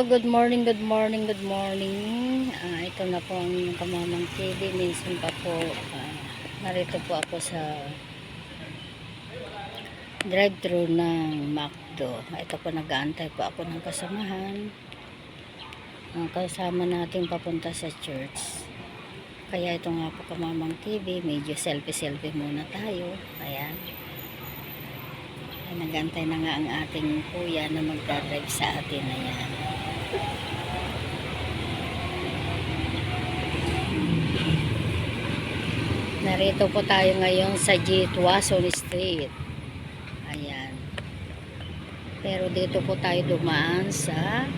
Good morning, good morning, good morning. Ah, ito na po ang kamamang TV. Minsan pa po, ah, narito po ako sa drive-thru ng McDo. Ito po, nag-aantay po ako ng kasamahan. Ang kasama natin papunta sa church. Kaya ito nga po kamamang TV, medyo selfie-selfie muna tayo. Ayan. Ay, nagantay na nga ang ating kuya na magdadrive sa atin. Ayan. Narito po tayo ngayon sa G. Tuason Street. Ayan. Pero dito po tayo dumaan sa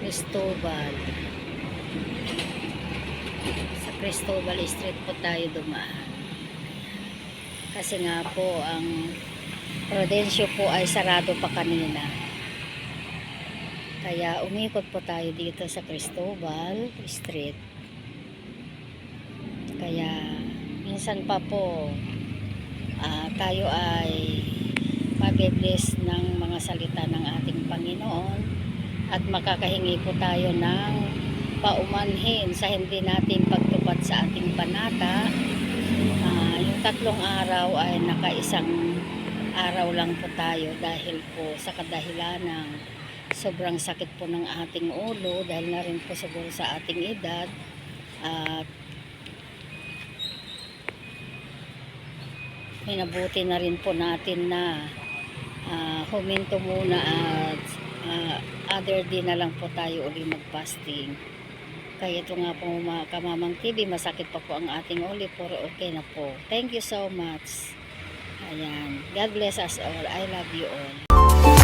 Cristobal. Sa Cristobal Street po tayo dumaan. Kasi nga po ang Prudencio po ay sarado pa kanina. Kaya umikot po tayo dito sa Cristobal Street. Kaya minsan pa po ah, tayo ay mabibless ng mga salita ng ating Panginoon at makakahingi po tayo ng paumanhin sa hindi natin pagtupad sa ating panata Ah, yung tatlong araw ay nakaisang araw lang po tayo dahil po sa kadahilan ng sobrang sakit po ng ating ulo dahil na rin po siguro sa ating edad at minabuti na rin po natin na ah, huminto muna at ah, other day na lang po tayo uli mag-fasting. Kaya ito nga po mga kamamang TV, masakit pa po ang ating uli, pero okay na po. Thank you so much. Ayan. God bless us all. I love you all.